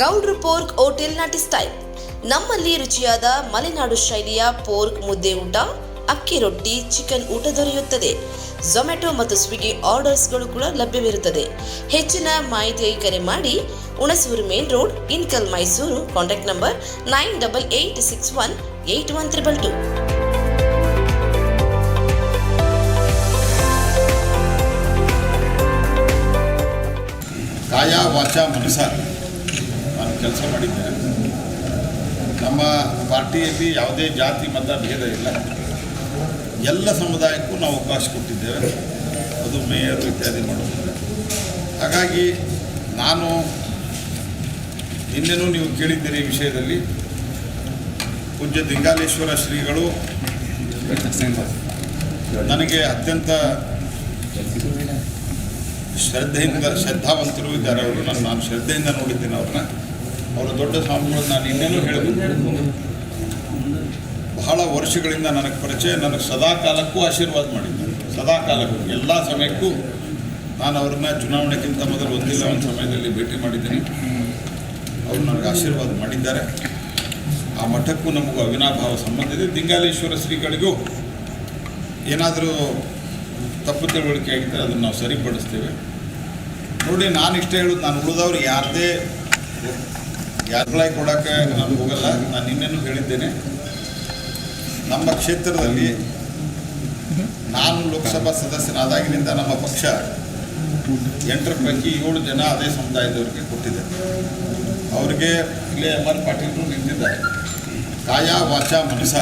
ಗೌಡ್ರು pork hotel ನಾಟಿ style. ನಮ್ಮಲ್ಲಿ ರುಚಿಯಾದ ಮಲೆನಾಡು ಶೈಲಿಯ ಪೋರ್ಕ್ ಮುದ್ದೆ ಊಟ, ಅಕ್ಕಿ ರೊಟ್ಟಿ, ಚಿಕನ್ ಊಟ ದೊರೆಯುತ್ತದೆ. ಝೊಮ್ಯಾಟೊ ಮತ್ತು ಸ್ವಿಗ್ಗಿ ಆರ್ಡರ್ಸ್ಗಳು ಕೂಡ ಲಭ್ಯವಿರುತ್ತದೆ. ಹೆಚ್ಚಿನ ಮಾಹಿತಿಗೆ ಕರೆ ಮಾಡಿ, Hunsur main road, ಇನ್ಕಲ್ Mysuru contact number nine double eight six one eight one triple two ಕಾಯ ವಾಚ ಮನಸ ಕೆಲಸ ಮಾಡಿದ್ದೇನೆ ನಮ್ಮ ಪಾರ್ಟಿಯಲ್ಲಿ ಯಾವುದೇ ಜಾತಿ, ಮತ, ಭೇದ ಇಲ್ಲ. ಎಲ್ಲ ಸಮುದಾಯಕ್ಕೂ ನಾವು ಅವಕಾಶ ಕೊಟ್ಟಿದ್ದೇವೆ. ಅದು ಮೇಯರ್ ಇತ್ಯಾದಿ ಮಾಡೋದಿಲ್ಲ ಹಾಗಾಗಿ ನಾನು ನಿನ್ನೆನೂ ನೀವು ಕೇಳಿದ್ದೀರಿ ಈ ವಿಷಯದಲ್ಲಿ. ಪೂಜ್ಯ ದಿಂಗಾಲೇಶ್ವರ ಶ್ರೀಗಳು ನನಗೆ ಅತ್ಯಂತ ಶ್ರದ್ಧೆಯಿಂದ ಶ್ರದ್ಧಾವಂತರು ಇದ್ದಾರೆ. ಅವರು ನಾನು ನಾನು ಶ್ರದ್ಧೆಯಿಂದ ನೋಡಿದ್ದೇನೆ ಅವ್ರನ್ನ. ಅವರ ದೊಡ್ಡ ಸ್ವಾಮಿಗಳು ನಾನು ಇನ್ನೇನು ಹೇಳಬೇಕು ಬಹಳ ವರ್ಷಗಳಿಂದ ನನಗೆ ಪರಿಚಯ, ನನಗೆ ಸದಾ ಕಾಲಕ್ಕೂ ಆಶೀರ್ವಾದ ಮಾಡಿದ್ದಾರೆ. ಸದಾ ಕಾಲಕ್ಕೂ ಎಲ್ಲ ಸಮಯಕ್ಕೂ ನಾನು ಅವ್ರನ್ನ ಚುನಾವಣೆಗಿಂತ ಮೊದಲು ಒಂದಿಲ್ಲ, ಒಂದು ಸಮಯದಲ್ಲಿ ಭೇಟಿ ಮಾಡಿದ್ದೀನಿ. ಅವರು ನನಗೆ ಆಶೀರ್ವಾದ ಮಾಡಿದ್ದಾರೆ. ಆ ಮಠಕ್ಕೂ ನಮಗೂ ಅವಿನಾಭಾವ ಸಂಬಂಧ ಇದೆ. ದಿಂಗಾಲೇಶ್ವರ ಶ್ರೀಗಳಿಗೂ ಏನಾದರೂ ತಪ್ಪು ತಿಳುವಳಿಕೆ ಆಗಿದ್ದರೆ ಅದನ್ನು ನಾವು ಸರಿಪಡಿಸ್ತೇವೆ. ನೋಡಿ ನಾನು ಇಷ್ಟ ಹೇಳೋದು, ನಾನು ಉಳಿದವ್ರು ಯಾರದೇ ಯಾರ್ಗಳಾಗಿ ಕೊಡೋಕ್ಕೆ ನಾನು ಹೋಗಲ್ಲ, ನಾನು ನಿನ್ನೆನೂ ಹೇಳಿದ್ದೇನೆ. ನಮ್ಮ ಕ್ಷೇತ್ರದಲ್ಲಿ ನಾನು ಲೋಕಸಭಾ ಸದಸ್ಯನಾದಾಗಿನಿಂದ ನಮ್ಮ ಪಕ್ಷ ಎಂಟರ ಪೈಕಿ ಏಳು ಜನ ಅದೇ ಸಮುದಾಯದವರಿಗೆ ಕೊಟ್ಟಿದೆ. ಅವರಿಗೆ ಇಲ್ಲೇ ಎಂ ಆರ್ ಪಾಟೀಲರು ನಿಂತಿದ್ದಾರೆ. ಕಾಯ ವಾಚ ಮನಸ.